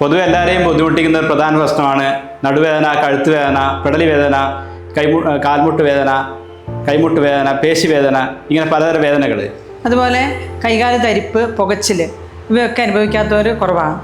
പൊതുവെ എല്ലാവരെയും ബുദ്ധിമുട്ടിക്കുന്ന ഒരു പ്രധാന പ്രശ്നമാണ് നടുവേദന കഴുത്ത് വേദന പിടലി വേദന കൈമു കാൽമുട്ട് വേദന കൈമുട്ട് വേദന പേശി വേദന ഇങ്ങനെ പലതരം വേദനകൾ അതുപോലെ കൈകാല തരിപ്പ് പുകച്ചിൽ ഇവയൊക്കെ അനുഭവിക്കാത്തവർ കുറവാണ്.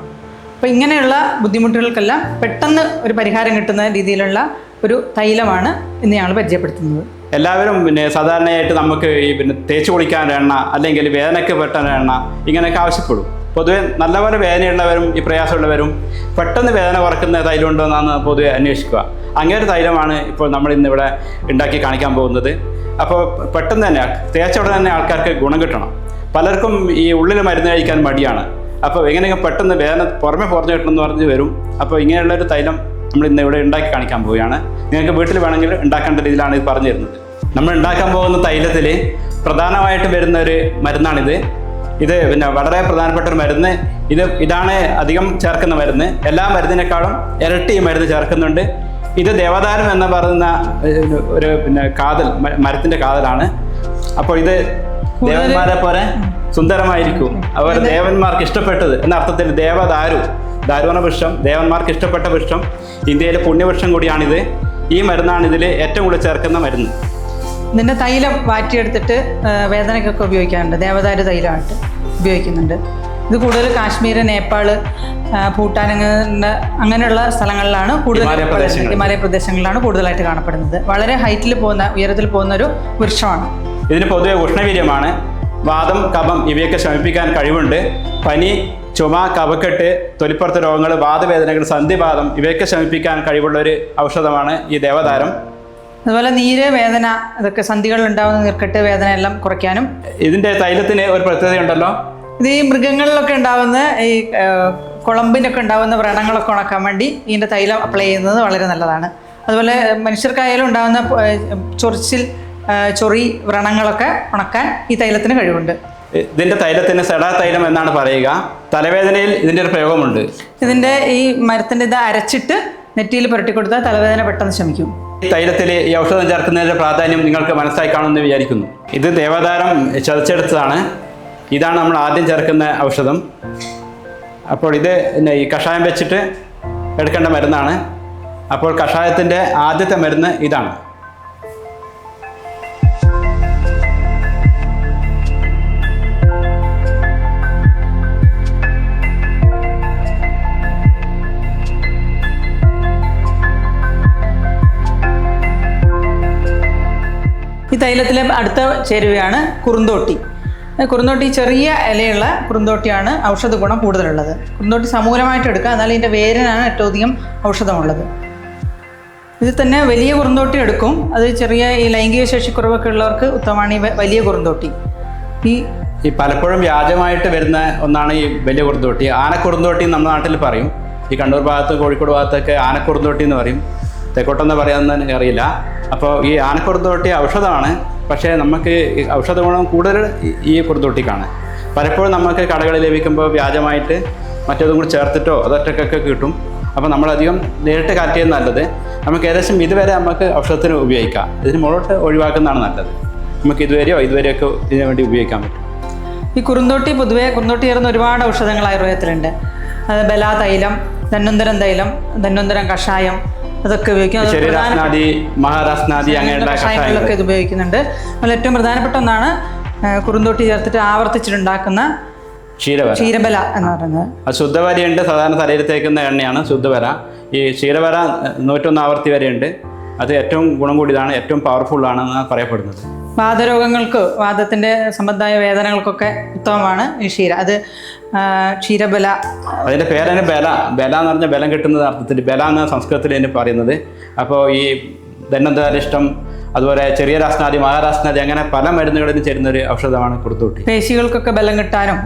അപ്പോൾ ഇങ്ങനെയുള്ള ബുദ്ധിമുട്ടുകൾക്കെല്ലാം പെട്ടെന്ന് ഒരു പരിഹാരം കിട്ടുന്ന രീതിയിലുള്ള ഒരു തൈലമാണ് ഇന്ന് ഞങ്ങൾ പരിചയപ്പെടുത്തുന്നത്. എല്ലാവരും പിന്നെ സാധാരണയായിട്ട് നമുക്ക് ഈ പിന്നെ തേച്ച് കുളിക്കാൻ എണ്ണ അല്ലെങ്കിൽ വേദനയ്ക്ക് പെട്ടെന്ന് എണ്ണ ഇങ്ങനെയൊക്കെ ആവശ്യപ്പെടും. പൊതുവെ നല്ലപോലെ വേദനയുള്ളവരും ഈ പ്രയാസമുള്ളവരും പെട്ടെന്ന് വേദന കുറക്കുന്ന തൈലം ഉണ്ടോ എന്നാണ് പൊതുവെ അന്വേഷിക്കുക. അങ്ങനെ ഒരു തൈലമാണ് ഇപ്പോൾ നമ്മൾ ഇന്നിവിടെ ഉണ്ടാക്കി കാണിക്കാൻ പോകുന്നത്. അപ്പോൾ പെട്ടെന്ന് തന്നെ തേച്ച ഉടനെ തന്നെ ആൾക്കാർക്ക് ഗുണം കിട്ടണം. പലർക്കും ഈ ഉള്ളിൽ മരുന്ന് കഴിക്കാൻ മടിയാണ്. അപ്പോൾ എങ്ങനെയൊക്കെ പെട്ടെന്ന് വേദന പുറമെ പുറഞ്ഞു കിട്ടണമെന്ന് പറഞ്ഞ് വരും. അപ്പോൾ ഇങ്ങനെയുള്ളൊരു തൈലം നമ്മൾ ഇന്ന് ഇവിടെ ഉണ്ടാക്കി കാണിക്കാൻ പോവുകയാണ്. നിങ്ങൾക്ക് വീട്ടിൽ വേണമെങ്കിൽ ഉണ്ടാക്കേണ്ട രീതിയിലാണ് ഇത് പറഞ്ഞു തരുന്നത് നമ്മൾ ഉണ്ടാക്കാൻ പോകുന്ന തൈലത്തിൽ പ്രധാനമായിട്ട് വരുന്ന ഒരു മരുന്നാണിത്. ഇത് പിന്നെ വളരെ പ്രധാനപ്പെട്ട ഒരു മരുന്ന്. ഇത് ഇതാണ് അധികം ചേർക്കുന്ന മരുന്ന്. എല്ലാ മരുന്നിനേക്കാളും ഇരട്ടി ഈ മരുന്ന് ചേർക്കുന്നുണ്ട്. ഇത് ദേവദാനം എന്ന് പറയുന്ന ഒരു പിന്നെ കാതൽ മരത്തിന്റെ കാതലാണ്. അപ്പോൾ ഇത് ദേവന്മാരെ പോലെ സുന്ദരമായിരിക്കും. അവർ ദേവന്മാർക്ക് ഇഷ്ടപ്പെട്ടത് എന്ന അർത്ഥത്തിൽ ദേവദാരു ദാരുവണ വൃക്ഷം ദേവന്മാർക്ക് ഇഷ്ടപ്പെട്ട വൃക്ഷം ഇന്ത്യയിലെ പുണ്യവൃക്ഷം കൂടിയാണിത്. ഈ മരുന്നാണ് ഇതിൽ ഏറ്റവും കൂടുതൽ ചേർക്കുന്ന മരുന്ന്. ഇതിന്റെ തൈലം വാറ്റിയെടുത്തിട്ട് വേദനയ്ക്കൊക്കെ ഉപയോഗിക്കാറുണ്ട്. ദേവദാരു തൈലമായിട്ട്. ഉപയോഗിക്കുന്നുണ്ട്. ഇത് കൂടുതൽ കാശ്മീർ നേപ്പാൾ ഭൂട്ടാൻ അങ്ങനെ അങ്ങനെയുള്ള സ്ഥലങ്ങളിലാണ് കൂടുതൽ ഹിമാലയ പ്രദേശങ്ങളിലാണ് കൂടുതലായിട്ട് കാണപ്പെടുന്നത്. വളരെ ഹൈറ്റിൽ പോകുന്ന ഉയരത്തിൽ പോകുന്ന ഒരു വൃക്ഷമാണ്. ഇതിന് പൊതുവെ ഉഷ്ണവീര്യമാണ്. വാദം കഫം ഇവയൊക്കെ ശമിപ്പിക്കാൻ കഴിവുണ്ട്. പനി ചുമ കഫക്കെട്ട് തൊലിപ്പുറത്ത് രോഗങ്ങൾ വാദവേദനകൾ സന്ധിവാദം ഇവയൊക്കെ ശമിപ്പിക്കാൻ കഴിവുള്ള ഒരു ഔഷധമാണ് ഈ ദേവതാരം. അതുപോലെ നീര് വേദന ഇതൊക്കെ സന്ധികളിൽ ഉണ്ടാവുന്ന നീർക്കെട്ട് വേദന എല്ലാം കുറയ്ക്കാനും. ഇതിന്റെ തൈലത്തിന് ഒരു പ്രത്യേകതയുണ്ടല്ലോ? ഇത് ഈ മൃഗങ്ങളിലൊക്കെ ഉണ്ടാവുന്ന ഈ കുളമ്പിനൊക്കെ ഉണ്ടാവുന്ന വ്രണങ്ങളൊക്കെ ഉണക്കാൻ വേണ്ടി ഇതിന്റെ തൈലം അപ്ലൈ ചെയ്യുന്നത് വളരെ നല്ലതാണ്. അതുപോലെ മനുഷ്യർക്കായാലും ഉണ്ടാകുന്ന ചൊറിച്ചിൽ ചൊറി വ്രണങ്ങളൊക്കെ ഉണക്കാൻ ഈ തൈലത്തിന് കഴിവുണ്ട്. ഇതിന്റെ തൈലത്തിന് സെഡാ തൈലം എന്നാണ് പറയുക. തലവേദനയിൽ ഇതിന്റെ ഒരു പ്രയോഗമുണ്ട്. ഇതിന്റെ ഈ മരത്തിന്റെ ഇത് അരച്ചിട്ട് നെറ്റിയിൽ പുരട്ടി കൊടുത്താൽ തലവേദന പെട്ടെന്ന് ശമിക്കും. തൈലത്തിൽ ഈ ഔഷധം ചേർക്കുന്നതിന്റെ പ്രാധാന്യം നിങ്ങൾക്ക് മനസ്സിലായി കാണുമെന്ന് വിചാരിക്കുന്നു. ഇത് ദേവതാരം ചതച്ചെടുത്തതാണ്. ഇതാണ് നമ്മൾ ആദ്യം ചേർക്കുന്ന ഔഷധം. അപ്പോൾ ഇത് ഈ കഷായം വെച്ചിട്ട് എടുക്കേണ്ട മരുന്നാണ്. അപ്പോൾ കഷായത്തിന്റെ ആദ്യത്തെ മരുന്ന് ഇതാണ്. തൈലത്തിലെ അടുത്ത ചേരുവയാണ് കുറുന്തോട്ടി. കുറുന്തോട്ടി ചെറിയ ഇലയുള്ള കുറുന്തോട്ടിയാണ് ഔഷധ ഗുണം കൂടുതലുള്ളത്. കുറുന്തോട്ടി സമൂലമായിട്ട് എടുക്കുക എന്നാൽ ഇതിന്റെ വേരിനാണ് ഏറ്റവും അധികം ഔഷധമുള്ളത്. ഇതിൽ തന്നെ വലിയ കുറുന്തോട്ടി എടുക്കും. അത് ചെറിയ ഈ ലൈംഗിക ശേഷി കുറവൊക്കെ ഉള്ളവർക്ക് ഉത്തമമാണ് ഈ വലിയ കുറുന്തോട്ടി. ഈ ഈ പലപ്പോഴും വ്യാജമായിട്ട് വരുന്ന ഒന്നാണ് ഈ വലിയ കുറുന്തോട്ടി. ആനക്കുറുന്തോട്ടി നമ്മുടെ നാട്ടിൽ പറയും. ഈ കണ്ണൂർ ഭാഗത്ത് കോഴിക്കോട് ഭാഗത്തൊക്കെ ആനക്കുറുന്തോട്ടി എന്ന് പറയും. തെക്കോട്ടെന്ന് പറയാമെന്ന് അറിയില്ല. അപ്പോൾ ഈ ആനക്കുറുന്തോട്ടി ഔഷധമാണ്. പക്ഷേ നമുക്ക് ഔഷധ ഗുണം കൂടുതൽ ഈ- കുറുന്തോട്ടിക്കാണ് പലപ്പോഴും നമുക്ക് കടകളിൽ ലഭിക്കുമ്പോൾ വ്യാജമായിട്ട് മറ്റേതും കൂടി ചേർത്തിട്ടോ അതൊറ്റക്കൊക്കെ കിട്ടും. അപ്പോൾ നമ്മളധികം നേരിട്ട് കാറ്റ് ചെയ്യുന്ന നല്ലത്. നമുക്ക് ഏകദേശം ഇതുവരെ നമുക്ക് ഔഷധത്തിന് ഉപയോഗിക്കാം. ഇതിന് മുകളോട്ട് ഒഴിവാക്കുന്നതാണ് നല്ലത്. നമുക്ക് ഇതുവരെയോ ഇതുവരെയൊക്കെ ഇതിനു വേണ്ടി ഉപയോഗിക്കാൻ പറ്റും. ഈ കുറുന്തോട്ടി പൊതുവെ കുറുന്തോട്ടി ചേർന്ന ഒരുപാട് ഔഷധങ്ങൾ ആയുർവേദത്തിലുണ്ട്. അത് ബലാ തൈലം ധന്വന്തരം തൈലം ധന്വന്തരം കഷായം അതൊക്കെ ഉപയോഗിക്കും. മഹാരാസ്നാദി അങ്ങനെയുള്ള കഷായങ്ങളിലൊക്കെ ഇത് ഉപയോഗിക്കുന്നുണ്ട്. അതിൽ ഏറ്റവും പ്രധാനപ്പെട്ട ഒന്നാണ് കുറുന്തോട്ടി ചേർത്തിട്ട് ആവർത്തിച്ചിട്ടുണ്ടാക്കുന്ന ക്ഷീരബല എന്ന് പറയുന്നത്. ശുദ്ധവരയുണ്ട് സാധാരണ തലയിൽ തേക്കുന്ന എണ്ണയാണ് ശുദ്ധവര. ഈ ക്ഷീരവര നൂറ്റൊന്ന് ആവർത്തി വരെയുണ്ട്. അത് ഏറ്റവും ഗുണം കൂടിയതാണ് ഏറ്റവും പവർഫുള്ളാണെന്ന് പറയപ്പെടുന്നത്. വാദരോഗങ്ങൾക്ക് വാദത്തിന്റെ സംബന്ധമായ വേദനകൾക്കൊക്കെ ഉത്തമമാണ് ഈ ക്ഷീര. അത് ക്ഷീരബല. അതിന്റെ പേരാണ് ബല. ബല എന്ന് പറഞ്ഞാൽ ബലം കിട്ടുന്നത് അർത്ഥത്തിൽ ബല എന്ന സംസ്കൃതത്തിൽ തന്നെ പറയുന്നത്. അപ്പോൾ ഈ ധന്വന്തരിഷ്ടം അതുപോലെ ചെറിയ രാസ്നാദി മഹാരാസ്നാദി അങ്ങനെ പല മരുന്നുകളിലും ചേരുന്ന ഒരു ഔഷധമാണ് കുറുത്തൂട്ടി പേശികൾക്കൊക്കെ ബലം കിട്ടാനും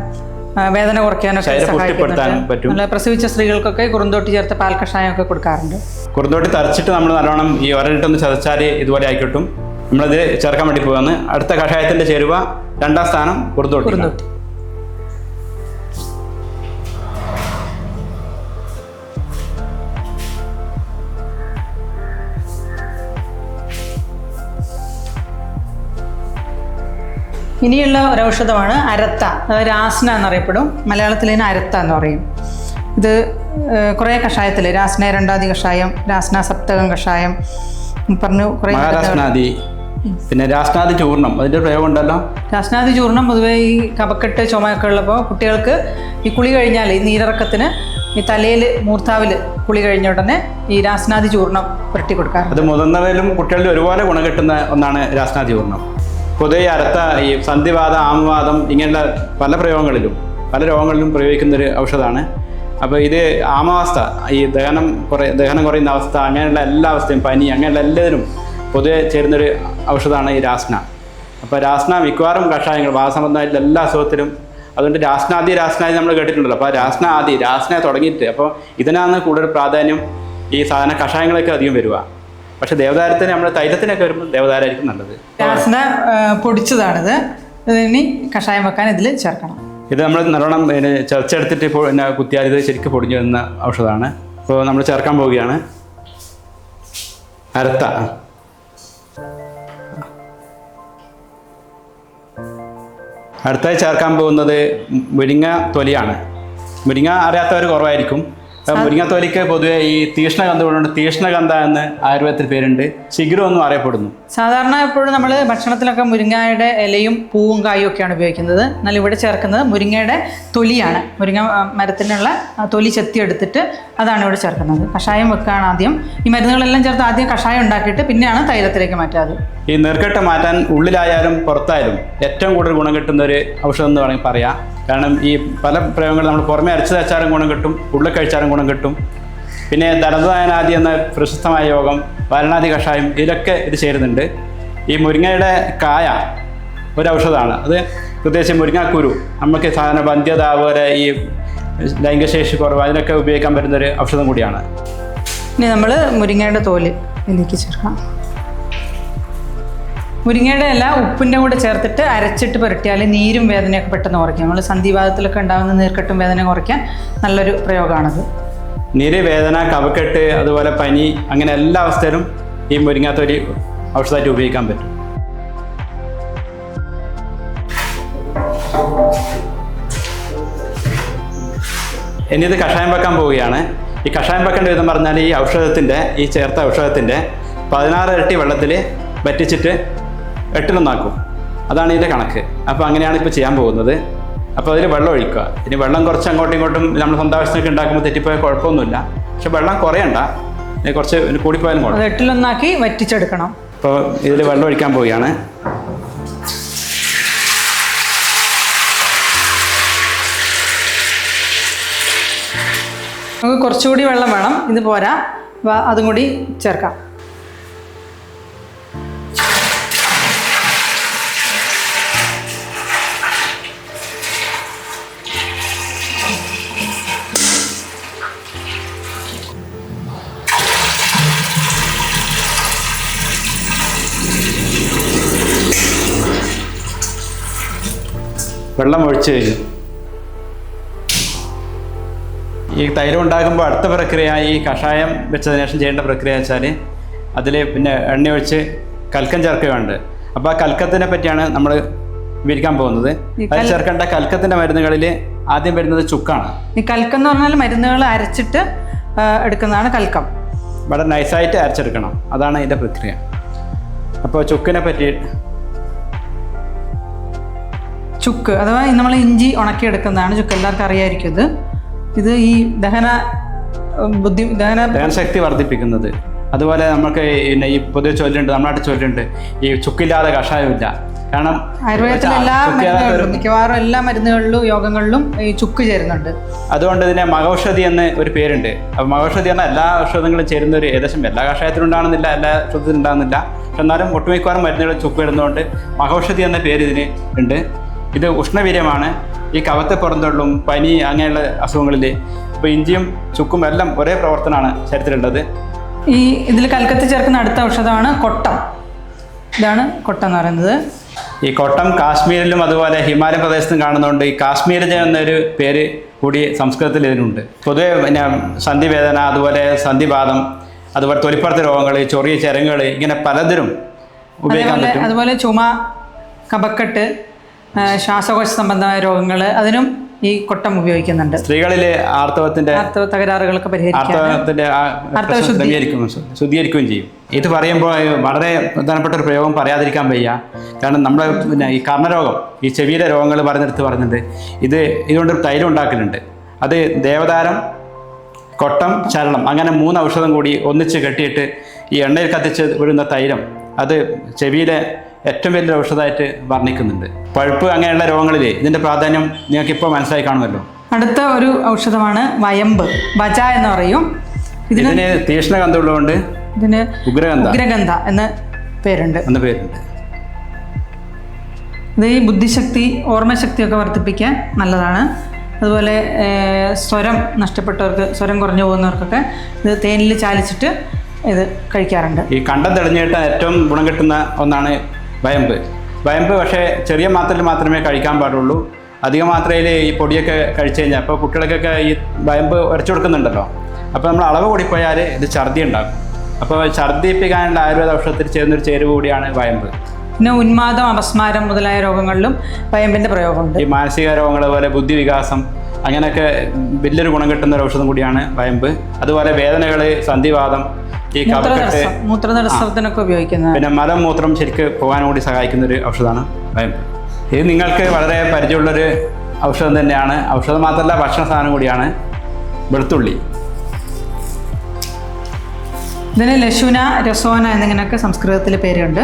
വേദന കുറയ്ക്കാനും പറ്റും. പ്രസവിച്ച സ്ത്രീകൾക്കൊക്കെ കുറുന്തോട്ടി ചേർത്ത് പാൽ കഷായം ഒക്കെ കൊടുക്കാറുണ്ട്. കുറുന്തോട്ടി തറച്ചിട്ട് നമ്മൾ നല്ലോണം ഈ ഒരലിട്ടൊന്ന് ചതച്ചാൽ ഇതുപോലെ ആയിക്കിട്ടും. നമ്മളിത് ചേർക്കാൻ വേണ്ടി പോകുന്നു അടുത്ത കഷായത്തിന്റെ ചേരുവ രണ്ടാം സ്ഥാനം കുറുന്തോട്ടി ഇനിയുള്ള ഒരു ഔഷധമാണ് അരത്ത അതായത് രാസന എന്നറിയപ്പെടും. മലയാളത്തിൽ ഇതിന് അരത്ത എന്ന് പറയും. ഇത് കുറേ കഷായത്തിൽ രാസ്ന രണ്ടാതി കഷായം രാസ്ന സപ്തകം കഷായം പറഞ്ഞു കുറേ പിന്നെ രാഷ്ട്രാതി ചൂർണം അതിന്റെ പ്രയോഗം ഉണ്ടല്ലോ. രാഷ്ട്രാതി ചൂർണം പൊതുവേ ഈ കപക്കെട്ട് ചുമയൊക്കെ ഉള്ളപ്പോൾ കുട്ടികൾക്ക് ഈ കുളി കഴിഞ്ഞാൽ ഈ നീരിറക്കത്തിന് ഈ തലയിൽ മൂർത്താവിൽ കുളി കഴിഞ്ഞ ഉടനെ ഈ രാസ്നാദി ചൂർണം പുരട്ടി കൊടുക്കാം അത് മുതിർന്നവരിലും കുട്ടികളിലും ഒരുപോലെ ഗുണം കിട്ടുന്ന ഒന്നാണ് രാഷ്ട്രാദി ചൂർണം. പൊതുവെ അരത്ത ഈ സന്ധിവാദം ആമവാദം ഇങ്ങനെയുള്ള പല പ്രയോഗങ്ങളിലും പല രോഗങ്ങളിലും പ്രയോഗിക്കുന്ന ഒരു ഔഷധമാണ്. അപ്പോൾ ഇത് ആമാവസ്ഥ ഈ ദഹനം കുറേ ദഹനം കുറയുന്ന അവസ്ഥ അങ്ങനെയുള്ള എല്ലാ അവസ്ഥയും പനി അങ്ങനെയുള്ള എല്ലാത്തിനും പൊതുവെ ചേരുന്നൊരു ഔഷധമാണ് ഈ രാസ്ന. അപ്പോൾ രാസ്ന മിക്കവാറും കഷായങ്ങൾ വാസംബന്ധമായിട്ടുള്ള എല്ലാ അസുഖത്തിലും അതുകൊണ്ട് രാസ്നാദി രാസ്നാദി നമ്മൾ കേട്ടിട്ടുണ്ടല്ലോ. അപ്പോൾ രാസ്ന ആദി രാസ്ന തുടങ്ങിയിട്ട് അപ്പോൾ ഇതിനാണ് കൂടുതൽ പ്രാധാന്യം ഈ സാധന കഷായങ്ങളൊക്കെ അധികം വരിക. പക്ഷെ ദേവതാരത്തിന് നമ്മൾ തൈലത്തിനൊക്കെ വരുമ്പോൾ ദേവതാരായിരിക്കും നല്ലത്. രാസ്ന പൊടിച്ചതാണിത്. ഇനി കഷായം വെക്കാൻ ഇതിൽ ചേർക്കണം. ഇത് നമ്മൾ നല്ലോണം പിന്നെ ചതച്ചെടുത്തിട്ട് ഇപ്പോൾ പിന്നെ കുത്തിയാൽ ഇത് ശരിക്കും പൊടിഞ്ഞു വരുന്ന ഔഷധമാണ്. അപ്പോൾ നമ്മൾ ചേർക്കാൻ പോവുകയാണ്. അരത്ത. അടുത്തായി ചേർക്കാൻ പോകുന്നത് മുരിങ്ങ തൊലിയാണ്. മുരിങ്ങ അറിയാത്തവർ കുറവായിരിക്കും. അപ്പോൾ മുരിങ്ങ തൊലിക്ക് പൊതുവെ ഈ തീഷ്ണഗന്ധ കൊണ്ടുണ്ട് തീഷ്ണഗന്ധ എന്ന് ആയുർവേദത്തിൽ പേരുണ്ട്. ശിഖിരം എന്നും അറിയപ്പെടുന്നു. സാധാരണ എപ്പോഴും നമ്മൾ ഭക്ഷണത്തിലൊക്കെ മുരിങ്ങയുടെ ഇലയും പൂവും കായും ഒക്കെയാണ് ഉപയോഗിക്കുന്നത്. എന്നാൽ ഇവിടെ ചേർക്കുന്നത് മുരിങ്ങയുടെ തൊലിയാണ്. മുരിങ്ങ മരത്തിനുള്ള തൊലി തൊലി ചെത്തിയെടുത്തിട്ട് അതാണ് ഇവിടെ ചേർക്കുന്നത്. കഷായം വെക്കുകയാണ് ആദ്യം. ഈ മരുന്നുകളെല്ലാം ചേർത്ത് ആദ്യം കഷായം ഉണ്ടാക്കിയിട്ട് പിന്നെയാണ് തൈലത്തിലേക്ക് മാറ്റാറ് ഈ നെർക്കെട്ട് മാറ്റാൻ ഉള്ളിലായാലും പുറത്തായാലും ഏറ്റവും കൂടുതൽ ഗുണം കിട്ടുന്ന ഒരു ഔഷധം എന്ന് വേണമെങ്കിൽ പറയാം. കാരണം ഈ പല പ്രയോഗങ്ങൾ നമ്മൾ പുറമേ അരച്ചു തച്ചാലും ഗുണം കിട്ടും ഉള്ളിൽ കഴിച്ചാലും ഗുണം കിട്ടും. പിന്നെ ദരദായനാദി എന്ന പ്രശസ്തമായ യോഗം വരണാദി കഷായം ഇതിലൊക്കെ ഇത് ചേരുന്നുണ്ട്. ഈ മുരിങ്ങയുടെ കായ ഒരു ഔഷധമാണ്. അത് പ്രത്യേകിച്ച് മുരിങ്ങാക്കുരു നമുക്ക് സാധാരണ വന്ധ്യത അതുപോലെ ഈ ലൈംഗികശേഷി കുറവ് അതിനൊക്കെ ഉപയോഗിക്കാൻ പറ്റുന്ന ഒരു ഔഷധം കൂടിയാണ്. ഇനി നമ്മൾ മുരിങ്ങയുടെ തോൽ ഇതിലേക്ക് ചേർക്കാം. മുരിങ്ങയുടെ ഇല ഉപ്പിന്റെ കൂടെ ചേർത്തിട്ട് അരച്ചിട്ട് പുരട്ടിയാൽ നീരും വേദനയൊക്കെ പെട്ടെന്ന് കുറയ്ക്കും. നമ്മൾ സന്ധിവാദത്തിലൊക്കെ ഉണ്ടാകുന്ന നീർക്കെട്ടും വേദന കുറയ്ക്കാൻ നല്ലൊരു പ്രയോഗമാണത് നീര് വേദന കവക്കെട്ട് അതുപോലെ പനി അങ്ങനെ എല്ലാ അവസ്ഥയിലും ഈ മുരിങ്ങാത്തൊലി ഔഷധമായിട്ട് ഉപയോഗിക്കാൻ പറ്റും. ഇനി ഇത് കഷായം വെക്കാൻ പോവുകയാണ്. ഈ കഷായം വെക്കേണ്ട വിധം പറഞ്ഞാൽ ഈ ഔഷധത്തിന്റെ ഈ ചേർത്ത ഔഷധത്തിന്റെ പതിനാറ് ഇരട്ടി വെള്ളത്തിൽ വറ്റിച്ചിട്ട് എട്ടിലൊന്നാക്കും. അതാണ് ഇതിന്റെ കണക്ക്. അപ്പോൾ അങ്ങനെയാണ് ഇപ്പോൾ ചെയ്യാൻ പോകുന്നത്. അപ്പോൾ അതിൽ വെള്ളം ഒഴിക്കുക. ഇനി വെള്ളം കുറച്ച് അങ്ങോട്ടും ഇങ്ങോട്ടും നമ്മൾ സ്വന്തം ആവശ്യത്തിനൊക്കെ ഉണ്ടാക്കുമ്പോൾ തെറ്റിപ്പോയാൽ കുഴപ്പമൊന്നുമില്ല. പക്ഷെ വെള്ളം കുറയണ്ട. ഇനി കുറച്ച് കൂടിപ്പോയാലും കുഴപ്പം എട്ടിലൊന്നാക്കി വറ്റിച്ചെടുക്കണം. അപ്പോൾ ഇതിൽ വെള്ളം ഒഴിക്കാൻ പോവുകയാണ്. നമുക്ക് കുറച്ചുകൂടി വെള്ളം വേണം. ഇത് പോരാ. അതും കൂടി ചേർക്കാം. വെള്ളം ഒഴിച്ചു കഴിഞ്ഞു. ഈ തൈലം ഉണ്ടാക്കുമ്പോൾ അടുത്ത പ്രക്രിയ ഈ കഷായം വെച്ചതിന് ശേഷം ചെയ്യേണ്ട പ്രക്രിയ വെച്ചാൽ അതിൽ പിന്നെ എണ്ണ ഒഴിച്ച് കൽക്കം ചേർക്കുകയുണ്ട്. അപ്പോൾ ആ കൽക്കത്തിനെ പറ്റിയാണ് നമ്മൾ വിരിക്കാൻ പോകുന്നത്. അത് ചേർക്കേണ്ട കൽക്കത്തിന്റെ മരുന്നുകളിൽ ആദ്യം വരുന്നത് ചുക്കാണ്. ഈ കൽക്കം എന്ന് പറഞ്ഞാൽ മരുന്നുകൾ അരച്ചിട്ട് എടുക്കുന്നതാണ് കൽക്കം. വളരെ നൈസായിട്ട് അരച്ചെടുക്കണം. അതാണ് ഇതിന്റെ പ്രക്രിയ. അപ്പോൾ ചുക്കിനെ പറ്റി ചുക്ക് അഥവാ നമ്മൾ ഇഞ്ചി ഉണക്കി എടുക്കുന്നതാണ് ചുക്ക്. എല്ലാവർക്കും അറിയായിരിക്കും ഇത്. ഇത് ഈ ദഹന ബുദ്ധി ദഹന ദഹനശക്തി വർദ്ധിപ്പിക്കുന്നത്. അതുപോലെ നമുക്ക് പിന്നെ ഈ പൊതുവെ ചൊല്ലുണ്ട് നമ്മളായിട്ട് ചൊല്ലുണ്ട്. ഈ ചുക്കില്ലാതെ കഷായമില്ല കാരണം ആയുർവേദത്തിലെ എല്ലാ മരുന്നുകളിലും മിക്കവാറും എല്ലാ മരുന്നുകളിലും യോഗങ്ങളിലും ഈ ചുക്ക് ചേരുന്നുണ്ട്. അതുകൊണ്ട് ഇതിനെ മഹൌഷധി എന്ന് ഒരു പേരുണ്ട്. അപ്പോൾ മഹൌഷധി എന്നാൽ എല്ലാ ഔഷധങ്ങളും ചേരുന്ന ഒരു ഏകദേശം എല്ലാ കഷായത്തിലും ഉണ്ടാകുന്നില്ല എല്ലാ ഔഷധത്തിലും ഉണ്ടാകുന്നില്ല. പക്ഷെ എന്നാലും ഒട്ടുമിക്കവാറും മരുന്നുകൾ ചുക്ക് ഇടുന്നതുകൊണ്ട് മഹൌഷധി എന്ന പേര് ഇതിന് ഉണ്ട്. ഇത് ഉഷ്ണവീര്യമാണ്. ഈ കവത്തെ പുറന്തള്ളും പനി അങ്ങനെയുള്ള അസുഖങ്ങളിൽ ഇപ്പോൾ ഇഞ്ചിയും ചുക്കും എല്ലാം ഒരേ പ്രവർത്തനമാണ് ശരീരത്തിലുള്ളത്. ഈ ഇതിൽ കൽക്കത്ത് ചേർക്കുന്ന അടുത്ത ഔഷധമാണ് കൊട്ടം. ഇതാണ് കൊട്ടം എന്ന് പറയുന്നത്. ഈ കൊട്ടം കാശ്മീരിലും അതുപോലെ ഹിമാലയ പ്രദേശത്തും കാണുന്നതുകൊണ്ട് ഈ കാശ്മീരജ എന്നൊരു പേര് കൂടി സംസ്കൃതത്തിൽ ഇതിനുണ്ട്. പൊതുവെ പിന്നെ സന്ധിവേദന അതുപോലെ സന്ധിവാദം അതുപോലെ തൊലിപ്പുറത്തെ രോഗങ്ങൾ ചൊറിയ ചരങ്ങുകൾ ഇങ്ങനെ പലതരം ഉപയോഗിക്കാൻ പറ്റും. അതുപോലെ ചുമ കഫക്കെട്ട് ആ, ശ്വാസകോശ സംബന്ധമായ രോഗങ്ങൾ അതിനും ഈ കൊട്ടം ഉപയോഗിക്കുന്നുണ്ട്. സ്ത്രീകളിലെ ആർത്തവത്തിന്റെ ആർത്തവ തകരാറുകളൊക്കെ ശുദ്ധീകരിക്കുകയും ചെയ്യും. ഇത് പറയുമ്പോൾ വളരെ പ്രധാനപ്പെട്ട ഒരു പ്രയോഗം പറയാതിരിക്കാൻ വയ്യ. കാരണം നമ്മുടെ പിന്നെ ഈ കർണരോഗം ഈ ചെവിയിലെ രോഗങ്ങൾ പറഞ്ഞെടുത്ത് പറഞ്ഞിട്ടുണ്ട് ഇത് ഇതുകൊണ്ട് തൈലം ഉണ്ടാക്കലുണ്ട്. അത് ദേവതാരം കൊട്ടം ചരണം അങ്ങനെ മൂന്ന് ഔഷധം കൂടി ഒന്നിച്ച് കെട്ടിയിട്ട് ഈ എണ്ണയിൽ കത്തിച്ച് വിടുന്ന തൈലം അത് ചെവിയിലെ ഏറ്റവും വലിയ ഔഷധമായിട്ട് വർണിക്കുന്നുണ്ട്. പഴുപ്പ് അങ്ങനെയുള്ള രോഗങ്ങളിൽ ഇതിന്റെ പ്രാധാന്യം നിങ്ങൾക്ക് ഇപ്പോൾ മനസ്സിലായി കാണുമല്ലോ. അടുത്ത ഒരു ഔഷധമാണ് വയമ്പ് ബജ എന്ന് പറയും. ഇതിന് ഇതിന് തീക്ഷ്ണഗന്ധമുള്ളതുകൊണ്ട് ഇതിന് ഉഗ്രഗന്ധ. ഉഗ്രഗന്ധ എന്ന പേരുണ്ട്. എന്ന പേരുണ്ട്. ഇത് ഈ ബുദ്ധിശക്തി ഓർമ്മശക്തിയൊക്കെ വർദ്ധിപ്പിക്കാൻ നല്ലതാണ്. അതുപോലെ സ്വരം നഷ്ടപ്പെട്ടവർക്ക് സ്വരം കുറഞ്ഞു പോകുന്നവർക്കൊക്കെ ഇത് തേനിൽ ചാലിച്ചിട്ട് ഇത് കഴിക്കാറുണ്ട്. ഈ കണ്ടം തെളിഞ്ഞിട്ട് ഏറ്റവും ഗുണം കിട്ടുന്ന ഒന്നാണ് വയമ്പ്. വയമ്പ് പക്ഷേ ചെറിയ മാത്രയിൽ മാത്രമേ കഴിക്കാൻ പാടുള്ളൂ. അധിക മാത്രയിൽ ഈ പൊടിയൊക്കെ കഴിച്ചു കഴിഞ്ഞാൽ അപ്പോൾ കുട്ടികൾക്കൊക്കെ ഈ വയമ്പ് ഉരച്ചു കൊടുക്കുന്നുണ്ടല്ലോ. അപ്പോൾ നമ്മൾ അളവ് കൂടിപ്പോയാൽ ഇത് ഛർദി ഉണ്ടാകും അപ്പോൾ ഛർദിപ്പിക്കാനുള്ള ആയുർവേദ ഔഷധത്തിൽ ചേരുന്നൊരു ചേരുവ കൂടിയാണ് വയമ്പ്. പിന്നെ ഉന്മാദം അപസ്മാരം മുതലായ രോഗങ്ങളിലും വയമ്പിന്റെ പ്രയോഗമുണ്ട്. ഈ മാനസിക രോഗങ്ങൾ പോലെ ബുദ്ധി വികാസം അങ്ങനെയൊക്കെ വലിയൊരു ഗുണം കിട്ടുന്ന ഒരു ഔഷധം കൂടിയാണ് വയമ്പ്. അതുപോലെ വേദനകൾ സന്ധിവാദം ഈ കഫക്കെട്ട് മൂത്രതടസ്സം മൂത്രതടസ്സത്തിനൊക്കെ ഉപയോഗിക്കുന്നത് പിന്നെ മലം മൂത്രം ശരിക്ക് പോകാൻ കൂടി സഹായിക്കുന്ന ഒരു ഔഷധമാണ് വയമ്പ്. ഇത് നിങ്ങൾക്ക് വളരെ പരിചയമുള്ളൊരു ഔഷധം തന്നെയാണ്. ഔഷധം മാത്രമല്ല ഭക്ഷണ സാധനം കൂടിയാണ് വെളുത്തുള്ളി. ഇതിന് ലശുന രസോന എന്നിങ്ങനെയൊക്കെ സംസ്കൃതത്തിൽ പേരുണ്ട്.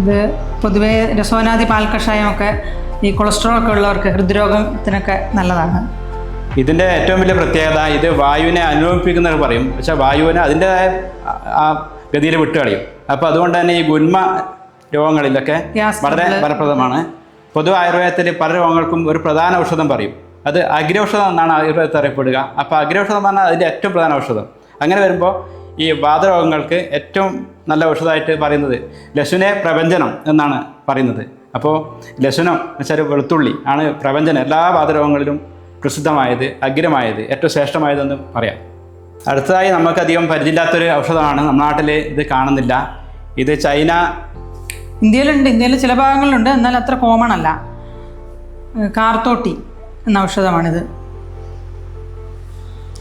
ഇത് പൊതുവേ രസോനാദി പാൽ കഷായമൊക്കെ ഈ കൊളസ്ട്രോൾ ഒക്കെ ഉള്ളവർക്ക് ഹൃദ്രോഗത്തിനൊക്കെ നല്ലതാണ്. ഇതിന്റെ ഏറ്റവും വലിയ പ്രത്യേകത ഇത് വായുവിനെ അനുഭവിപ്പിക്കുന്നവർ പറയും. പക്ഷേ വായുവിനെ അതിന്റെതായ ആ- ഗതിയിൽ വിട്ടുകളയും. അപ്പോൾ അതുകൊണ്ട് തന്നെ ഈ ഗുന്മ രോഗങ്ങളിലൊക്കെ വളരെ ഫലപ്രദമാണ്. പൊതു ആയുർവേദത്തിൽ പല രോഗങ്ങൾക്കും ഒരു പ്രധാന ഔഷധം പറയും. അത് അഗ്രൗഷധം എന്നാണ് ആയുർവേദത്തിൽ അറിയപ്പെടുക. അപ്പോൾ അഗ്രൗഷധം പറഞ്ഞാൽ അതിന്റെ ഏറ്റവും പ്രധാന ഔഷധം. അങ്ങനെ വരുമ്പോൾ ഈ വാതരോഗങ്ങൾക്ക് ഏറ്റവും നല്ല ഔഷധമായിട്ട് പറയുന്നത് ലശുനെ പ്രപഞ്ചനം എന്നാണ് പറയുന്നത്. അപ്പോൾ ലശുനം എന്ന് വെച്ചാൽ വെളുത്തുള്ളി ആണ് പ്രപഞ്ചന എല്ലാ വാതരോഗങ്ങളിലും പ്രസിദ്ധമായത് അഗ്രമായത് ഏറ്റവും ശ്രേഷ്ഠമായതെന്ന് പറയാം. അടുത്തതായി നമുക്കധികം പരിചയമില്ലാത്തൊരു ഔഷധമാണ് നമ്മുടെ നാട്ടിൽ ഇത് കാണുന്നില്ല. ഇത് ചൈന ഇന്ത്യയിലുണ്ട്. ഇന്ത്യയിൽ ചില ഭാഗങ്ങളിലുണ്ട്. എന്നാൽ അത്ര കോമൺ അല്ല. കാർത്തോട്ടി എന്ന ഔഷധമാണിത്.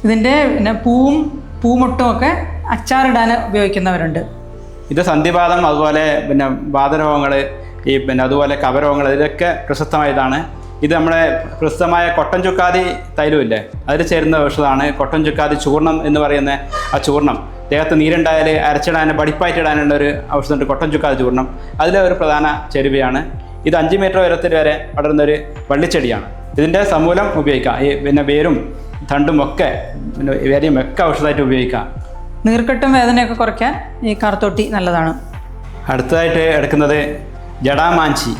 ഇതിന്റെ പിന്നെ പൂവും പൂമുട്ടും ഒക്കെ അച്ചാറിടാൻ ഉപയോഗിക്കുന്നവരുണ്ട്. ഇത് സന്ധിവാദം അതുപോലെ പിന്നെ വാതരോഗങ്ങൾ ഈ പിന്നെ അതുപോലെ കവരോഗങ്ങൾ ഇതിലൊക്കെ പ്രശസ്തമായതാണ്. ഇത് നമ്മുടെ പ്രസിദ്ധമായ കൊട്ടൻ ചുക്കാതി തൈലമില്ലേ അതിൽ ചേരുന്ന ഔഷധമാണ് കൊട്ടൻ ചുക്കാതി ചൂർണം എന്ന് പറയുന്ന ആ ചൂർണം ദേഹത്ത് നീരുണ്ടായാൽ അരച്ചിടാൻ ബടിപ്പായിട്ട് ഇടാനുള്ള ഒരു ഔഷധമുണ്ട് കൊട്ടൻ ചുക്കാതി ചൂർണം അതിലെ ഒരു പ്രധാന ചെരുവയാണ്. ഇത് അഞ്ച് മീറ്റർ ഉയരത്തിൽ വരെ വളരുന്ന ഒരു വള്ളിച്ചെടിയാണ്. ഇതിന്റെ സമൂലം ഉപയോഗിക്കാം ഈ പിന്നെ വേരും തണ്ടും ഒക്കെ പിന്നെ വേരെയും ഒക്കെ ഔഷധമായിട്ട് ഉപയോഗിക്കാം നീർക്കെട്ടും വേദനയൊക്കെ കുറയ്ക്കാൻ ഈ കാർത്തോട്ടി നല്ലതാണ്. അടുത്തതായിട്ട് എടുക്കുന്നത് ജഡാമാഞ്ചി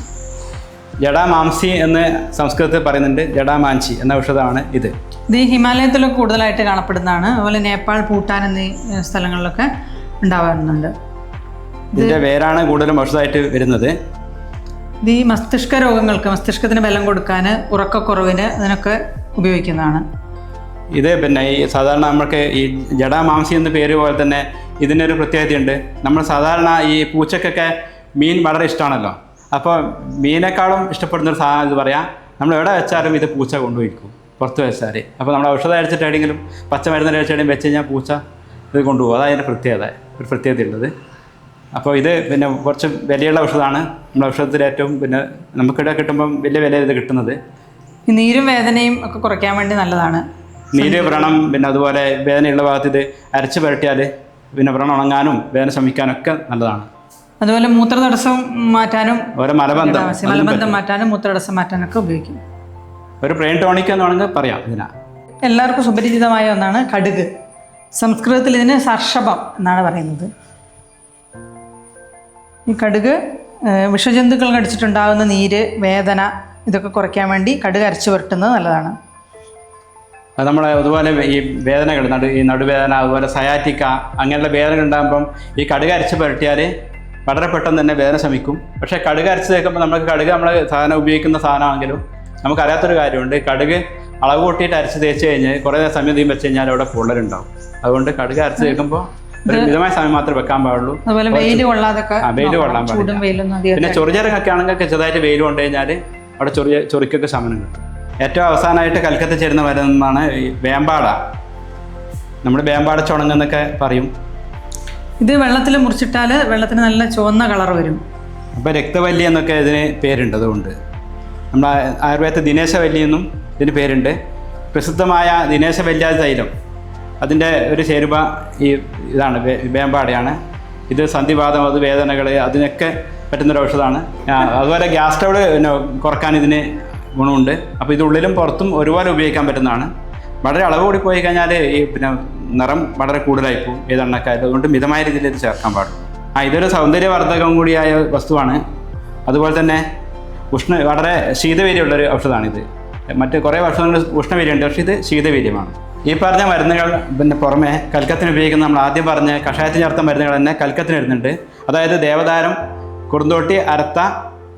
ജഡാമാംസി എന്ന് സംസ്കൃതത്തിൽ പറയുന്നുണ്ട് ജഡാമാഞ്ചി എന്ന ഔഷധമാണ് ഇത്. ഇത് ഹിമാലയത്തിൽ ഹിമാലയത്തിലൊക്കെ കൂടുതലായിട്ട് കാണപ്പെടുന്നതാണ്. അതുപോലെ നേപ്പാൾ ഭൂട്ടാൻ എന്നീ സ്ഥലങ്ങളിലൊക്കെ ഉണ്ടാവാറുണ്ട്. ഇതിന്റെ വേരാണ് കൂടുതലും ഔഷധമായിട്ട് വരുന്നത്. ഇത് ഈ മസ്തിഷ്ക രോഗങ്ങൾക്ക് മസ്തിഷ്കത്തിന് ബലം കൊടുക്കാൻ ഉറക്കക്കുറവിന് അതിനൊക്കെ ഉപയോഗിക്കുന്നതാണ്. ഇത് പിന്നെ ഈ സാധാരണ നമ്മൾക്ക് ഈ ജഡാമാംസി എന്ന പേര് പോലെ തന്നെ ഇതിനൊരു പ്രത്യേകതയുണ്ട്. നമ്മൾ സാധാരണ ഈ പൂച്ചക്കൊക്കെ മീൻ വളരെ ഇഷ്ടമാണല്ലോ. അപ്പോൾ മീനേക്കാളും ഇഷ്ടപ്പെടുന്ന ഒരു സാധനം എന്ന് പറയാം നമ്മൾ എവിടെ വെച്ചാലും ഇത് പൂച്ച കൊണ്ടുപോയിരിക്കും. പുറത്ത് വെച്ചാൽ അപ്പോൾ നമ്മൾ ഔഷധം അടിച്ചിട്ടാണെങ്കിലും പച്ചമരുന്ന് അടിച്ചിട്ടും വെച്ച് കഴിഞ്ഞാൽ പൂച്ച ഇത് കൊണ്ടുപോകും. അതാണ് അതിന്റെ പ്രത്യേകത ഒരു പ്രത്യേകതയുള്ളത് അപ്പോൾ ഇത് പിന്നെ കുറച്ച് വിലയുള്ള ഔഷധമാണ്. നമ്മൾ ഔഷധത്തിൽ ഏറ്റവും പിന്നെ നമുക്കിടെ കിട്ടുമ്പം വലിയ വില ഇത് കിട്ടുന്നത്. നീരും വേദനയും ഒക്കെ കുറയ്ക്കാൻ വേണ്ടി നല്ലതാണ്. നീര് വ്രണം പിന്നെ അതുപോലെ വേദനയുള്ള ഭാഗത്ത് ഇത് അരച്ച് പുരട്ടിയാൽ പിന്നെ വ്രണം ഉണങ്ങാനും വേദന ശമിക്കാനും ഒക്കെ നല്ലതാണ്. അതുപോലെ മൂത്രതടസ്സം മാറ്റാനും മലബന്ധം. മലബന്ധം മാറ്റാനും മൂത്രതടസ്സം മാറ്റാനൊക്കെ ഉപയോഗിക്കും. ഒരു ബ്രെയിൻ ടോണിക് എന്ന് വേണമെങ്കിൽ പറയാം ഇതിനാ. എല്ലാവർക്കും സുപരിചിതമായ ഒന്നാണ് കടുക്. സംസ്കൃതത്തിൽ ഇതിന് സർഷഭം എന്നാണ് പറയുന്നത്. ഈ കടുക് വിഷജന്തുക്കൾ കടിച്ചിട്ടുണ്ടാകുന്ന നീര് വേദന ഇതൊക്കെ കുറയ്ക്കാൻ വേണ്ടി കടുക് അരച്ചു പുരട്ടുന്നത് നല്ലതാണ്. അത് നമ്മളെ അതുപോലെ ഈ വേദനകൾ നടു ഈ നടുവേദന അതുപോലെ സയാറ്റിക്ക അങ്ങനെയുള്ള വേദനകൾ ഉണ്ടാകുമ്പം ഈ കടുക് അരച്ച് പുരട്ടിയാൽ വളരെ പെട്ടെന്ന് തന്നെ വേദന ശമിക്കും. പക്ഷേ കടുക് അരച്ച് തേക്കുമ്പോൾ നമുക്ക് കടുക് നമ്മൾ സാധനം ഉപയോഗിക്കുന്ന സാധനമാണെങ്കിലും നമുക്കറിയാത്തൊരു കാര്യമുണ്ട്. കടുക് അളവ് കൂട്ടിയിട്ട് അരച്ച് തേച്ച് കഴിഞ്ഞ് കുറേ നേരം സമയം തീം വെച്ച് കഴിഞ്ഞാൽ അവിടെ പൊള്ളലുണ്ടാവും. അതുകൊണ്ട് കടുക് അരച്ച് തേക്കുമ്പോൾ ഒരു മിതമായ സമയം മാത്രമേ വെക്കാൻ പാടുള്ളൂ. അതുപോലെ വെയിൽ കൊള്ളാതൊക്കെ വെയിൽ കൊള്ളാൻ പാടില്ല. പിന്നെ ചൊറിചരങ്ങൊക്കെ ആണെങ്കിൽ ചെറുതായിട്ട് വെയിൽ കൊണ്ടു കഴിഞ്ഞാൽ അവിടെ ചൊറി ചൊറിക്കൊക്കെ ശമനം കിട്ടും. ഏറ്റവും അവസാനമായിട്ട് കൽക്കത്ത ചേരുന്ന മരുന്നാണ് ഈ വേമ്പാട. നമ്മുടെ വേമ്പാട ചുണങ്ങെന്നൊക്കെ പറയും. ഇത് വെള്ളത്തിൽ മുറിച്ചിട്ടാൽ വെള്ളത്തിന് നല്ല ചുവന്ന കളർ വരും. അപ്പോൾ രക്തവല്ലി എന്നൊക്കെ ഇതിന് പേരുണ്ട് അതുകൊണ്ട്. നമ്മുടെ ആയുർവേദത്തിൽ ദിനേശവല്ലി എന്നും ഇതിന് പേരുണ്ട്. പ്രസിദ്ധമായ ദിനേശവല്യാതി തൈലം. അതിന്റെ ഒരു ചേരുവ ഈ ഇതാണ് വേമ്പാടയാണ്. ഇത് സന്ധിവാദം അത് വേദനകൾ അതിനൊക്കെ പറ്റുന്നൊരു ഔഷധമാണ്. അതുപോലെ ഗ്യാസ് സ്റ്റവ് പിന്നെ കുറയ്ക്കാൻ ഇതിന് ഗുണമുണ്ട്. അപ്പോൾ ഇത് ഉള്ളിലും പുറത്തും ഒരുപോലെ ഉപയോഗിക്കാൻ പറ്റുന്നതാണ്. വളരെ അളവ് കൂടി പോയി കഴിഞ്ഞാൽ ഈ പിന്നെ നിറം വളരെ കൂടുതലായി പോകും. ഏത് എണ്ണക്കാരും അതുകൊണ്ട് മിതമായ രീതിയിൽ ഇത് ചേർക്കാൻ പാടും. ആ ഇതൊരു സൗന്ദര്യവർദ്ധകം കൂടിയായ വസ്തുവാണ്. അതുപോലെ തന്നെ ഉഷ്ണ വളരെ ശീതവീര്യമുള്ളൊരു ഔഷധമാണിത് മറ്റ് കുറേ ഔഷധങ്ങൾ ഉഷ്ണവീര്യമുണ്ട് പക്ഷേ ഇത് ശീതവീര്യമാണ്. ഈ പറഞ്ഞ മരുന്നുകൾ പിന്നെ പുറമെ കൽക്കത്തിന് ഉപയോഗിക്കുന്ന നമ്മൾ ആദ്യം പറഞ്ഞ കഷായത്തിന് ചേർത്ത മരുന്നുകൾ തന്നെ കൽക്കത്തിന് വരുന്നുണ്ട്. അതായത് ദേവദാരം കുറുന്തോട്ടി അരത്ത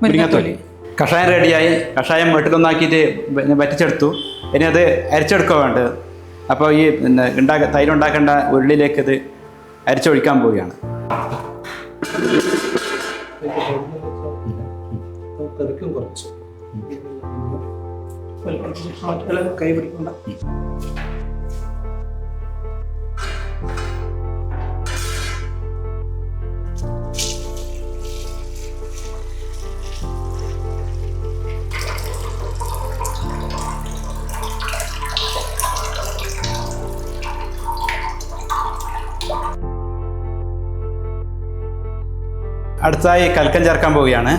മുരിങ്ങത്തോലി. കഷായം റെഡിയായി കഷായം വെട്ടിലൊന്നാക്കിയിട്ട് വറ്റിച്ചെടുത്തു. ഇനി അത് അരിച്ചെടുക്കുക വേണ്ടത്. അപ്പോൾ ഈ പിന്നെ ഉണ്ടാക്ക തൈര് ഉണ്ടാക്കേണ്ട ഉരുളിയിലേക്ക് ഇത് അരിച്ചൊഴിക്കാൻ പോവുകയാണ് കുറച്ച് കൈ അടുത്തതായി കൽക്കം ചേർക്കാൻ പോവുകയാണ്.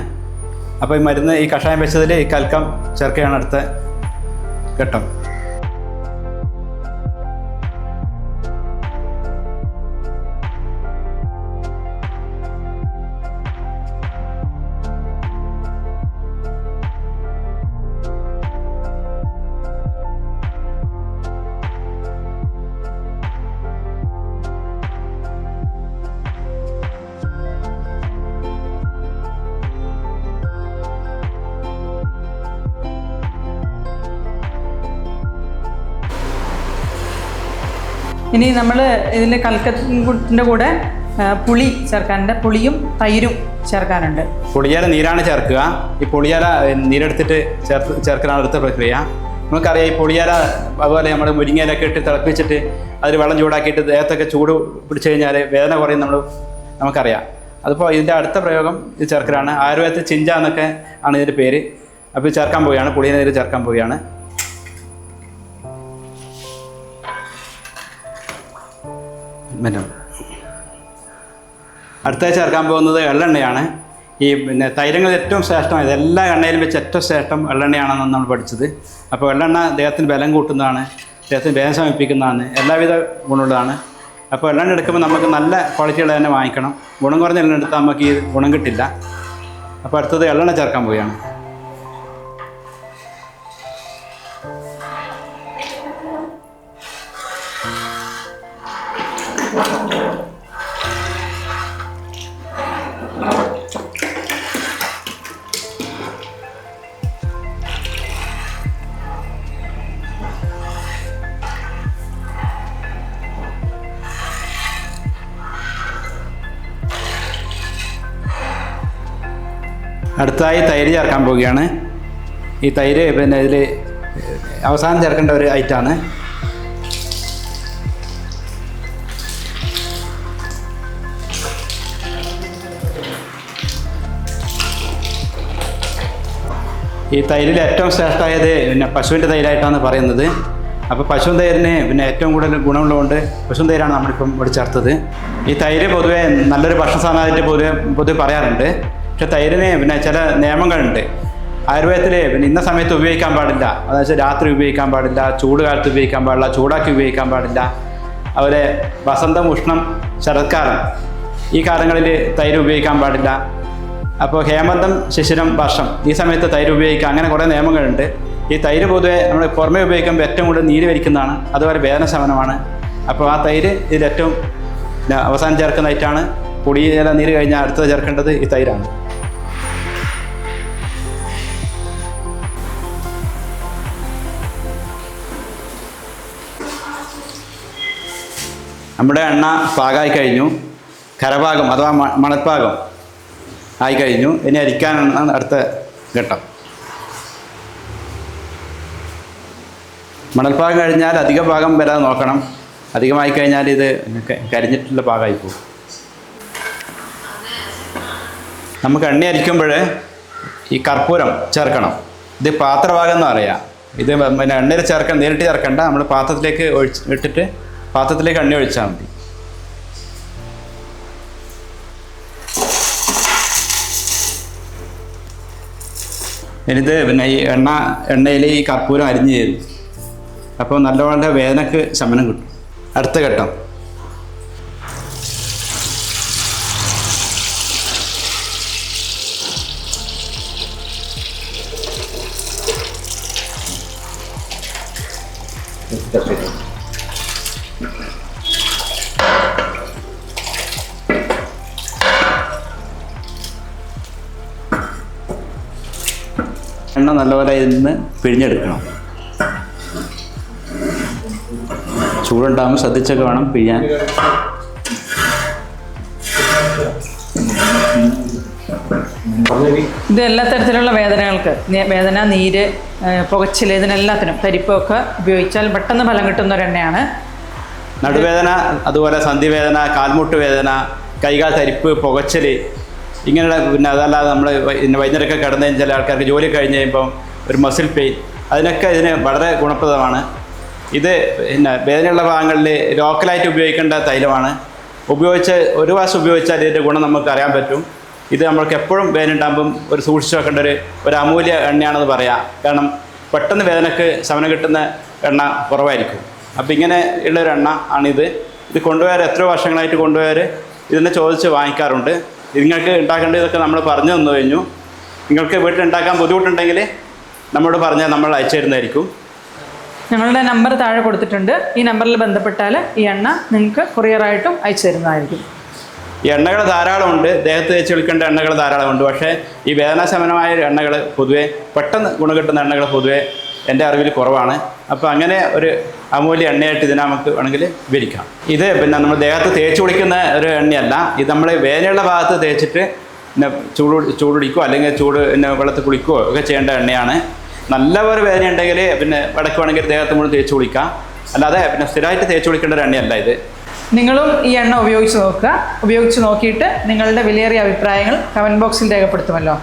അപ്പോൾ ഈ മരുന്ന് ഈ കഷായം വെച്ചതിൽ ഈ കൽക്കം ചേർക്കുകയാണ് അടുത്ത ഘട്ടം. ഇനി നമ്മൾ ഇതിൽ കൽക്കത്തിന്റെ കൂടെ പുളി ചേർക്കാനുണ്ട്. പുളിയും തൈരും ചേർക്കാനുണ്ട്. പുളിയാല നീരാണ് ചേർക്കുക. ഈ പുളിയാല നീരെടുത്തിട്ട് ചേർത്ത് ചേർക്കലാണ് അടുത്ത പ്രക്രിയ. നമുക്കറിയാം ഈ പുളിയാല അതുപോലെ നമ്മൾ മുരിങ്ങയിലൊക്കെ ഇട്ട് തിളപ്പിച്ചിട്ട് അതിൽ വെള്ളം ചൂടാക്കിയിട്ട് ദേഹത്തൊക്കെ ചൂട് പിടിച്ചു കഴിഞ്ഞാൽ വേദന കുറയും നമ്മൾ നമുക്കറിയാം. അതിപ്പോൾ ഇതിന്റെ അടുത്ത പ്രയോഗം ഇത് ചേർക്കലാണ്. ആയുർവേദത്തിൽ ചിഞ്ച എന്നൊക്കെ ആണ് ഇതിന്റെ പേര്. അപ്പോൾ ചേർക്കാൻ പോവുകയാണ്. പുളിയ നീര് ചേർക്കാൻ പോവുകയാണ്. പിന്നെ അടുത്തായി ചേർക്കാൻ പോകുന്നത് എള്ളെണ്ണയാണ്. ഈ പിന്നെ തൈലങ്ങളിൽ ഏറ്റവും ശ്രേഷ്ഠമായത് എല്ലാ എണ്ണയിലും വെച്ച് ഏറ്റവും ശ്രേഷ്ഠം എള്ളെണ്ണയാണെന്നാണ് നമ്മൾ പഠിച്ചത്. അപ്പോൾ എള്ളെണ്ണ ദേഹത്തിന് ബലം കൂട്ടുന്നതാണ് ദേഹത്തിന് വേദന ശമിപ്പിക്കുന്നതാണ് എല്ലാവിധ ഗുണമുള്ളതാണ്. അപ്പോൾ എള്ളെണ്ണ എടുക്കുമ്പോൾ നമുക്ക് നല്ല ക്വാളിറ്റിയുള്ള തന്നെ വാങ്ങിക്കണം. ഗുണം കുറഞ്ഞ എണ്ണ എടുത്താൽ നമുക്ക് ഈ ഗുണം കിട്ടില്ല. അപ്പോൾ അടുത്തത് എള്ളെണ്ണ ചേർക്കാൻ പോവുകയാണ്. അടുത്തതായി തൈര് ചേർക്കാൻ പോവുകയാണ്. ഈ തൈര് പിന്നെ ഇതിൽ അവസാനം ചേർക്കേണ്ട ഒരു ഐറ്റമാണ് ഈ തൈരിൽ ഏറ്റവും ശ്രേഷ്ഠമായത് പിന്നെ പശുവിന്റെ തൈരായിട്ടാണ് പറയുന്നത്. അപ്പോൾ പശു തൈരിന് പിന്നെ ഏറ്റവും കൂടുതൽ ഗുണമുള്ളതുകൊണ്ട് പശു തൈരാണ് നമ്മളിപ്പം ഇവിടെ ചേർത്തത്. ഈ തൈര് പൊതുവേ നല്ലൊരു ഭക്ഷണ സാധനമായിട്ട് പൊതുവെ പൊതുവെ പറയാറുണ്ട്. പക്ഷെ തൈരിന് പിന്നെ ചില നിയമങ്ങളുണ്ട്. ആയുർവേദത്തിൽ പിന്നെ ഇന്ന സമയത്ത് ഉപയോഗിക്കാൻ പാടില്ല. അതായത് വെച്ചാൽ രാത്രി ഉപയോഗിക്കാൻ പാടില്ല ചൂട് കാലത്ത് ഉപയോഗിക്കാൻ പാടില്ല ചൂടാക്കി ഉപയോഗിക്കാൻ പാടില്ല. അതുപോലെ വസന്തം ഉഷ്ണം ശരത്കാലം ഈ കാലങ്ങളിൽ തൈര് ഉപയോഗിക്കാൻ പാടില്ല. അപ്പോൾ ഹേമന്തം ശിശിരം വർഷം ഈ സമയത്ത് തൈര് ഉപയോഗിക്കുക. അങ്ങനെ കുറേ നിയമങ്ങളുണ്ട്. ഈ തൈര് പൊതുവെ നമ്മൾ പുറമേ ഉപയോഗിക്കുമ്പോൾ ഏറ്റവും കൂടുതൽ നീര് വലിക്കുന്നതാണ് അതുപോലെ വേദന ശമനമാണ്. അപ്പോൾ ആ തൈര് ഇതിൽ ഏറ്റവും അവസാനം ചേർക്കുന്നതായിട്ടാണ് പൊടിയിലെ നീര് കഴിഞ്ഞാൽ അടുത്തത് ചേർക്കേണ്ടത് ഈ തൈരാണ്. നമ്മുടെ എണ്ണ പാകമായി കഴിഞ്ഞു. കരഭാഗം അഥവാ മണപ്പാകം ആയി കഴിഞ്ഞു. ഇനി അരിക്കാനാണ് അടുത്ത ഘട്ടം. മണൽഭാഗം കഴിഞ്ഞാൽ അധിക ഭാഗം വരാതെ നോക്കണം. അധികമായി കഴിഞ്ഞാൽ ഇത് കരിഞ്ഞിട്ടുള്ള ഭാഗമായി പോകും. നമുക്ക് എണ്ണ അരിക്കുമ്പോൾ ഈ കർപ്പൂരം ചേർക്കണം. ഇത് പാത്രഭാഗം എന്ന് പറയാം. ഇത് പിന്നെ എണ്ണയിൽ ചേർക്കാൻ നേരിട്ട് ചേർക്കണ്ട. നമ്മൾ പാത്രത്തിലേക്ക് ഒഴിച്ച് ഇട്ടിട്ട് പാത്രത്തിലേക്ക് എണ്ണ ഒഴിച്ചാൽ മതി. ഇനിത് പിന്നെ ഈ എണ്ണ എണ്ണയിൽ ഈ കർപ്പൂരം അരിഞ്ഞ് ചേരും അപ്പോൾ നല്ലപോലെ വേദനക്ക് ശമനം കിട്ടും. അടുത്ത ഘട്ടം. എണ്ണ നല്ലപോലെ ഇന്ന് പിഴിഞ്ഞെടുക്കണം. ചൂടുണ്ടാകുമ്പോൾ ശ്രദ്ധിച്ചൊക്കെ വേണം പിഴിയാൻ. ഇത് എല്ലാ തരത്തിലുള്ള വേദനകൾക്ക് വേദന നീര് പുകച്ചിൽ ഇതിനെല്ലാത്തിനും തരിപ്പൊക്കെ ഉപയോഗിച്ചാൽ പെട്ടെന്ന് ഫലം കിട്ടുന്ന ഒരു എണ്ണയാണ്. നടുവേദന അതുപോലെ സന്ധിവേദന കാൽമുട്ട് വേദന കൈകാൽ തരിപ്പ് പുകച്ചൽ ഇങ്ങനെയുള്ള പിന്നെ അതല്ലാതെ നമ്മൾ പിന്നെ വൈകുന്നേരമൊക്കെ കിടന്നു കഴിഞ്ഞാൽ ആൾക്കാർക്ക് ജോലി കഴിഞ്ഞ് കഴിയുമ്പം ഒരു മസിൽ പെയിൻ അതിനൊക്കെ ഇതിന് വളരെ ഗുണപ്രദമാണ്. ഇത് പിന്നെ വേദനയുള്ള ഭാഗങ്ങളിൽ ലോക്കലായിട്ട് ഉപയോഗിക്കേണ്ട തൈലമാണ്. ഉപയോഗിച്ച് ഒരു പ്രാവശ്യം ഉപയോഗിച്ചാൽ ഇതിന്റെ ഗുണം നമുക്ക് അറിയാൻ പറ്റും. ഇത് നമ്മൾക്ക് എപ്പോഴും വേദന ഉണ്ടാകുമ്പം ഒരു സൂക്ഷിച്ച് വെക്കേണ്ട ഒരു ഒരു അമൂല്യ എണ്ണയാണെന്ന് പറയാം. കാരണം പെട്ടെന്ന് വേദനക്ക് ശമനം കിട്ടുന്ന എണ്ണ കുറവായിരിക്കും. അപ്പോൾ ഇങ്ങനെ ഉള്ളൊരു എണ്ണ ആണിത്. ഇത് കൊണ്ടുപോയാൽ എത്ര വർഷങ്ങളായിട്ട് കൊണ്ടുപോയാൽ ഇതിനെ ചോദിച്ച് വാങ്ങിക്കാറുണ്ട്. നിങ്ങൾക്ക് ഉണ്ടാക്കേണ്ടതൊക്കെ നമ്മൾ പറഞ്ഞു തന്നു കഴിഞ്ഞു. നിങ്ങൾക്ക് വീട്ടിൽ ഉണ്ടാക്കാൻ ബുദ്ധിമുട്ടുണ്ടെങ്കിൽ നമ്മോട് പറഞ്ഞാൽ നമ്മൾ അയച്ചു തരുന്നതായിരിക്കും. ഞങ്ങളുടെ നമ്പർ താഴെ കൊടുത്തിട്ടുണ്ട്. ഈ നമ്പറിൽ ബന്ധപ്പെട്ടാൽ ഈ എണ്ണ നിങ്ങൾക്ക് കൊറിയറായിട്ടും അയച്ചു തരുന്നതായിരിക്കും. ഈ എണ്ണകൾ ധാരാളമുണ്ട് ദേഹത്ത് തേച്ച് വിളിക്കേണ്ട എണ്ണകൾ ധാരാളമുണ്ട് പക്ഷേ ഈ വേദനാശമനമായ എണ്ണകൾ പൊതുവേ പെട്ടെന്ന് ഗുണം കിട്ടുന്ന എണ്ണകൾ പൊതുവേ എന്റെ അറിവിൽ കുറവാണ്. അപ്പോൾ അങ്ങനെ ഒരു അമൂല്യ എണ്ണയായിട്ട് ഇതിനെ നമുക്ക് വേണമെങ്കിൽ വിരിക്കാം. ഇത് പിന്നെ നമ്മൾ ദേഹത്ത് തേച്ച് കുടിക്കുന്ന ഒരു എണ്ണയല്ല. ഇത് നമ്മൾ വേനയുള്ള ഭാഗത്ത് തേച്ചിട്ട് പിന്നെ ചൂട് ചൂടുടിക്കുകയോ അല്ലെങ്കിൽ ചൂട് പിന്നെ വെള്ളത്തിൽ കുളിക്കുകയോ ഒക്കെ ചെയ്യേണ്ട എണ്ണയാണ്. നല്ലപോലെ വേദന ഉണ്ടെങ്കിൽ പിന്നെ വടക്ക് വേണമെങ്കിൽ ദേഹത്ത് മുഴുവൻ തേച്ച് കുളിക്കാം. അല്ലാതെ പിന്നെ സ്ഥിരമായിട്ട് തേച്ച് കുളിക്കേണ്ട ഒരു എണ്ണയല്ല ഇത്. നിങ്ങളും ഈ എണ്ണ ഉപയോഗിച്ച് നോക്കുക. ഉപയോഗിച്ച് നോക്കിയിട്ട് നിങ്ങളുടെ വിലയേറിയ അഭിപ്രായങ്ങൾ കമന്റ് ബോക്സിൽ രേഖപ്പെടുത്തുമല്ലോ.